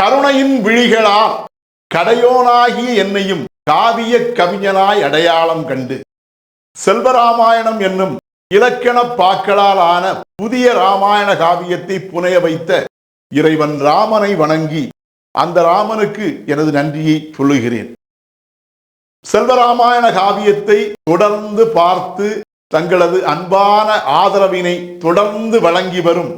கருணையின் விழிகளால் கடையோனாகிய என்னையும் காவிய கவிஞனாய் அடையாளம் கண்டு. செல்வராமாயணம் என்னும் இலக்கண பாக்களால் ஆன புதிய ராமாயண காவியத்தை புனைய வைத்த இறைவன் ராமனை வணங்கி அந்த ராமனுக்கு எனது நன்றியை சொல்லுகிறேன். செல்வராமாயண காவியத்தை தொடர்ந்து பார்த்து தங்களது அன்பான ஆதரவினை தொடர்ந்து வழங்கி வரும்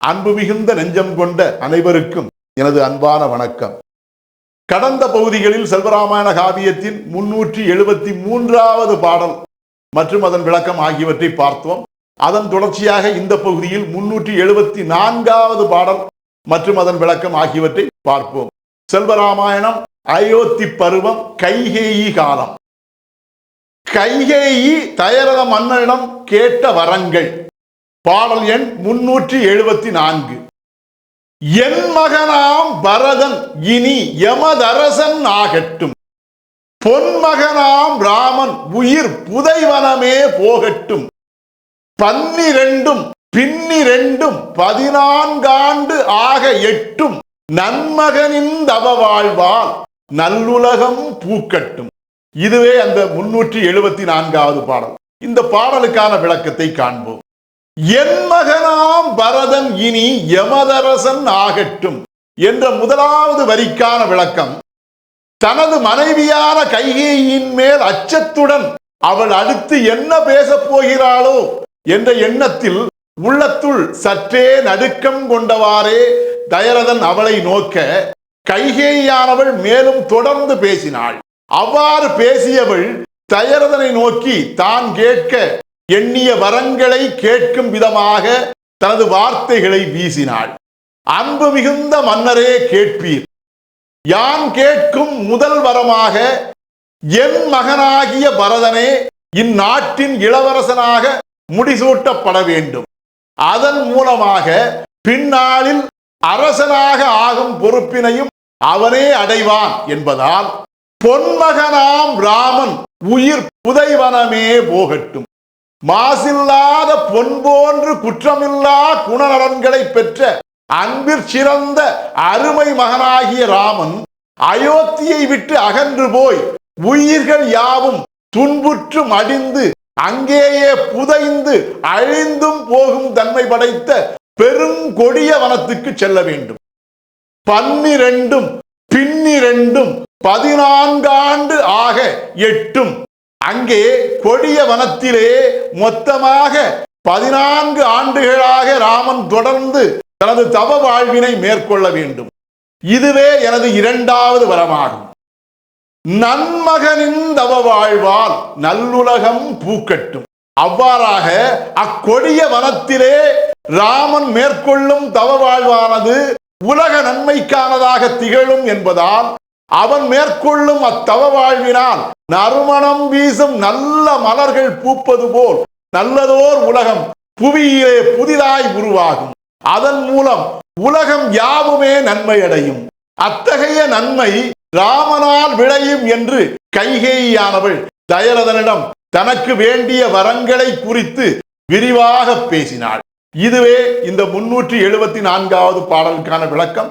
அன்பு மிகுந்த நெஞ்சம் கொண்ட அனைவருக்கும் எனது அன்பான வணக்கம். கடந்த பகுதிகளில் செல்வராமாயண காவியத்தின் முன்னூற்றி எழுபத்தி மூன்றாவது பாடல் மற்றும் அதன் விளக்கம் ஆகியவற்றை பார்த்தோம். அதன் தொடர்ச்சியாக இந்த பகுதியில் முன்னூற்றி எழுபத்தி நான்காவது பாடல் மற்றும் அதன் விளக்கம் ஆகியவற்றை பார்ப்போம். செல்வராமாயணம் அயோத்தி பருவம் கைகேயி காலம். கைகேயி தயரத மன்னனிடம் கேட்ட வரங்கள். பாடல் எண் முன்னூற்றி எழுபத்தி நான்கு. என் மகனாம் பரதன் இனி யமதரசன் ஆகட்டும். பொன்மகனாம் ராமன் உயிர் புதைவனமே போகட்டும். பன்னிரண்டும் பின்னிரண்டும் பதினான்காண்டு ஆக எட்டும். நன்மகனின் தவ வாழ்வால் நல்லுலகம் பூக்கட்டும். இதுவே அந்த முன்னூற்றி எழுபத்தி நான்காவது பாடல். இந்த பாடலுக்கான விளக்கத்தை காண்போம். என் மகனாம் பரதன் இனி யமதரசன் ஆகட்டும் என்ற முதலாவது வரிக்கான விளக்கம். தனது மனைவியான கைகேயின் மேல் அச்சத்துடன் அவள் அடுத்து என்ன பேசப் போகிறாளோ என்ற எண்ணத்தில் உள்ளத்துள் சற்றே நடுக்கம் கொண்டவாறே தயரதன் அவளை நோக்க கைகேயானவள் மேலும் தொடர்ந்து பேசினாள். அவ்வாறு பேசியவள் தயரதனை நோக்கி தான் கேட்க எண்ணிய வரங்களை கேட்கும் விதமாக தனது வார்த்தைகளை வீசினாள். அன்பு மிகுந்த மன்னரே கேட்பீர். யான் கேட்கும் முதல் வரமாக என் மகனாகிய பரதனே இந்நாட்டின் இளவரசனாக முடிசூட்டப்பட வேண்டும். அதன் மூலமாக பின்னாளில் அரசனாக ஆகும் பொறுப்பினையும் அவனே அடைவான் என்பதால் பொன்மகனாம் ராமன் உயிர் புதைவனமே போகட்டும். மாசில்லாத பொன் போன்று குற்றமில்லா குணநலன்களை பெற்ற அன்பிற் சிறந்த அருமை மகனாகிய ராமன் அயோத்தியை விட்டு அகன்று போய் உயிர்கள் யாவும் துன்புற்று மடிந்து அங்கேயே புதைந்து அழிந்தும் போகும் தன்மை படைத்த பெருங்கொடிய வனத்துக்கு செல்ல வேண்டும். பன்னிரண்டும் பின்னிரண்டும் பதினான்காண்டு ஆக எட்டும். அங்கே கொடிய வனத்திலே மொத்தமாக பதினான்கு ஆண்டுகளாக ராமன் தொடர்ந்து தனது தவ வாழ்வினை மேற்கொள்ள வேண்டும். இதுவே எனது இரண்டாவது வரமாகும். நன்மகனின் தவ வாழ்வால் நல்லுலகம் பூக்கட்டும். அவ்வாறாக அக்கொடிய வனத்திலே ராமன் மேற்கொள்ளும் தவ வாழ்வானது உலக நன்மைக்கானதாக திகழும் என்பதால் அவன் மேற்கொள்ளும் அத்தவ வாழ்வினால் நறுமணம் வீசும் நல்ல மலர்கள் பூப்பது போல் நல்லதோர் உலகம் புவியிலே புதிதாய் உருவாகும். அதன் மூலம் உலகம் யாவுமே நன்மை அடையும் அத்தகைய நன்மை ராமனால் விளையும் என்று கைகேயானவள் தயரதனிடம் தனக்கு வேண்டிய வரங்களை குறித்து விரிவாக பேசினாள். இதுவே இந்த முன்னூற்றி எழுபத்தி நான்காவது பாடலுக்கான விளக்கம்.